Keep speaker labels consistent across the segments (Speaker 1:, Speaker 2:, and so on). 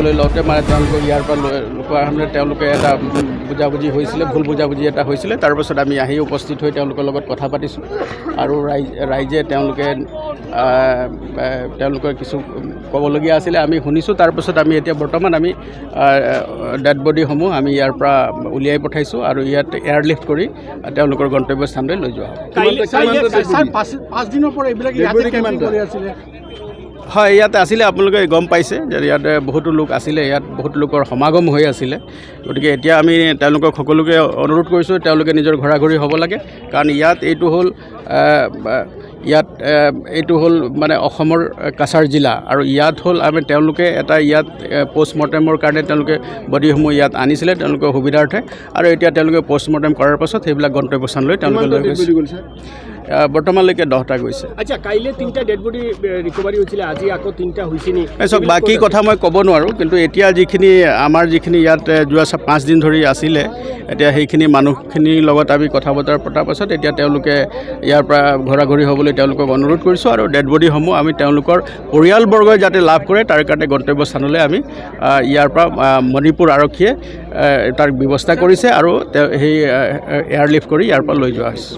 Speaker 1: আহিবলৈ লওঁতে মানে তেওঁলোকক ইয়াৰ পৰা লৈ লোকোৱা তেওঁলোকে এটা বুজাবুজি হৈছিলে ভুল বুজাবুজি এটা হৈছিলে তাৰপাছত আমি আহি উপস্থিত হৈ তেওঁলোকৰ লগত কথা পাতিছোঁ। আৰু ৰাইজ ৰাইজে তেওঁলোকে তেওঁলোকৰ কিছু ক'বলগীয়া আছিলে আমি শুনিছোঁ। তাৰপাছত আমি এতিয়া বৰ্তমান আমি ডেড বডিসমূহ আমি ইয়াৰ পৰা উলিয়াই পঠাইছোঁ আৰু ইয়াত এয়াৰলিফ্ট কৰি তেওঁলোকৰ গন্তব্যস্থানলৈ লৈ যোৱা হ'ব। হয়, ইয়াতে আছিলে, আপোনালোকে গম পাইছে যে ইয়াতে বহুতো লোক আছিলে, ইয়াত বহুত লোকৰ সমাগম হৈ আছিলে। গতিকে এতিয়া আমি তেওঁলোকক সকলোকে অনুৰোধ কৰিছোঁ, তেওঁলোকে নিজৰ ঘৰা ঘৰি হ'ব লাগে। কাৰণ ইয়াত এইটো হ'ল ইয়াত এইটো হ'ল মানে অসমৰ কাছাৰ জিলা। আৰু ইয়াত হ'ল আমি তেওঁলোকে এটা ইয়াত পষ্টমৰ্টেমৰ কাৰণে তেওঁলোকে বডিসমূহ ইয়াত আনিছিলে, তেওঁলোকৰ সুবিধাৰ্থে। আৰু এতিয়া তেওঁলোকে পষ্টমৰ্টেম কৰাৰ পাছত সেইবিলাক গন্তব্যস্থানলৈ তেওঁলোকে লৈ গৈছে। বৰ্তমানলৈকে দহটা গৈছে।
Speaker 2: আচ্ছা কাইলৈ তিনিটা ডেড বডি ৰিকভাৰী হৈছিলে আজি আকৌ তিনিটা হৈছে নি?
Speaker 1: চাওক বাকী কথা মই ক'ব নোৱাৰোঁ কিন্তু এতিয়া যিখিনি আমাৰ যিখিনি ইয়াত যোৱা পাঁচদিন ধৰি আছিলে এতিয়া সেইখিনি মানুহখিনিৰ লগত আমি কথা বতৰা পতাৰ পাছত এতিয়া তেওঁলোকে ইয়াৰ পৰা ঘৰা ঘৰি হ'বলৈ তেওঁলোকক অনুৰোধ কৰিছোঁ আৰু ডেড বডিসমূহ আমি তেওঁলোকৰ পৰিয়ালবৰ্গই যাতে লাভ কৰে, তাৰ কাৰণে গন্তব্যস্থানলৈ আমি ইয়াৰ পৰা মণিপুৰ আৰক্ষীয়ে তাৰ ব্যৱস্থা কৰিছে আৰু সেই এয়াৰলিফ্ট কৰি ইয়াৰ পৰা লৈ যোৱা হৈছে।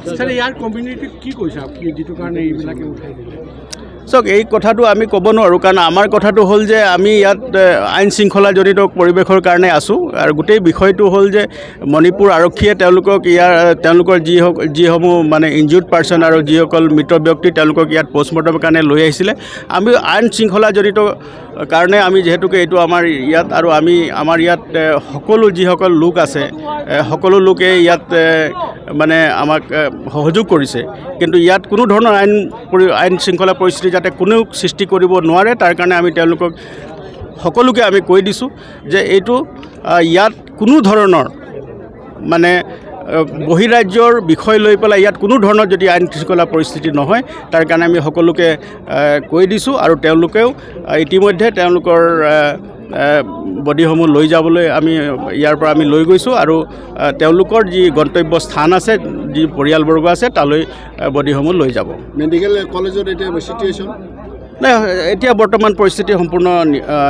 Speaker 1: চাওক, এই কথাটো আমি ক'ব নোৱাৰোঁ, কাৰণ আমাৰ কথাটো হ'ল যে আমি ইয়াত আইন শৃংখলাজনিত পৰিৱেশৰ কাৰণে আছোঁ। আৰু গোটেই বিষয়টো হ'ল যে মণিপুৰ আৰক্ষীয়ে তেওঁলোকক ইয়াৰ, তেওঁলোকৰ যি যিসমূহ মানে ইনজিউৰ্ড পাৰ্চন আৰু যিসকল মৃত ব্যক্তি তেওঁলোকক ইয়াত পষ্টমৰ্টমৰ কাৰণে লৈ আহিছিলে। আমি আইন শৃংখলাজনিত কাৰণে আমি যিহেতুকে এইটো আমাৰ ইয়াত আৰু আমি আমাৰ ইয়াত সকলো যিসকল লোক আছে সকলো লোকে ইয়াত মানে আমাক সহযোগ কৰিছে। কিন্তু ইয়াত কোনো ধৰণৰ আইন আইন শৃংখলা পৰিস্থিতি যাতে কোনেও সৃষ্টি কৰিব নোৱাৰে, তাৰ কাৰণে আমি তেওঁলোকক সকলোকে আমি কৈ দিছোঁ যে এইটো ইয়াত কোনো ধৰণৰ মানে বহিৰাজ্যৰ বিষয় লৈ পেলাই ইয়াত কোনো ধৰণৰ যদি আইন শৃংখলা পৰিস্থিতি নহয় তাৰ কাৰণে আমি সকলোকে কৈ দিছোঁ আৰু তেওঁলোকেও ইতিমধ্যে তেওঁলোকৰ বডিসমূহ লৈ যাবলৈ আমি ইয়াৰ পৰা আমি লৈ গৈছোঁ আৰু তেওঁলোকৰ যি গন্তব্য স্থান আছে যি পৰিয়ালবৰ্গ আছে তালৈ বডিসমূহ লৈ যাব।
Speaker 3: মেডিকেল কলেজত এতিয়া চিটুৱেশ্যন
Speaker 1: নাই এতিয়া বৰ্তমান পৰিস্থিতি সম্পূৰ্ণ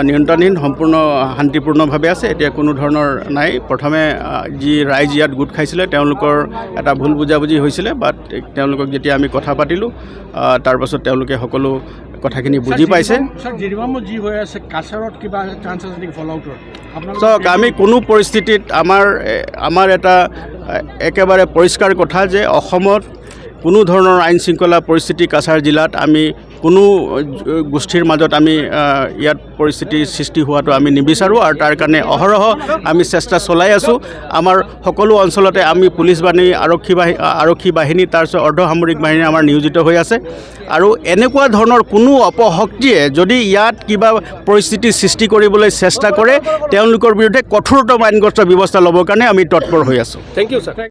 Speaker 1: নিয়ন্ত্ৰণহীন সম্পূৰ্ণ শান্তিপূৰ্ণভাৱে আছে এতিয়া কোনো ধৰণৰ নাই। প্ৰথমে যি ৰাইজ ইয়াত গোট খাইছিলে তেওঁলোকৰ এটা ভুল বুজাবুজি হৈছিলে বাট তেওঁলোকক যেতিয়া আমি কথা পাতিলোঁ তাৰপাছত তেওঁলোকে সকলো কথাখিনি বুজি পাইছে। চাওক আমি কোনো পৰিস্থিতিত আমাৰ আমাৰ এটা একেবাৰে পৰিষ্কাৰ কথা যে অসমত কোনো ধৰণৰ আইন শৃংখলা পৰিস্থিতি কাছাৰ জিলাত আমি কোনো গোষ্ঠীৰ মাজত আমি ইয়াত পৰিস্থিতিৰ সৃষ্টি হোৱাটো আমি নিবিচাৰোঁ আৰু তাৰ কাৰণে অহৰহ আমি চেষ্টা চলাই আছোঁ। আমাৰ সকলো অঞ্চলতে আমি পুলিচ বাহিনী, আৰক্ষী বাহিনী আৰক্ষী বাহিনী তাৰপিছত অৰ্ধসামৰিক বাহিনী আমাৰ নিয়োজিত হৈ আছে। আৰু এনেকুৱা ধৰণৰ কোনো অপশক্তিয়ে যদি ইয়াত কিবা পৰিস্থিতিৰ সৃষ্টি কৰিবলৈ চেষ্টা কৰে, তেওঁলোকৰ বিৰুদ্ধে কঠোৰতম আইনগত ব্যৱস্থা ল'বৰ কাৰণে আমি তৎপৰ হৈ আছোঁ।
Speaker 2: Thank you sir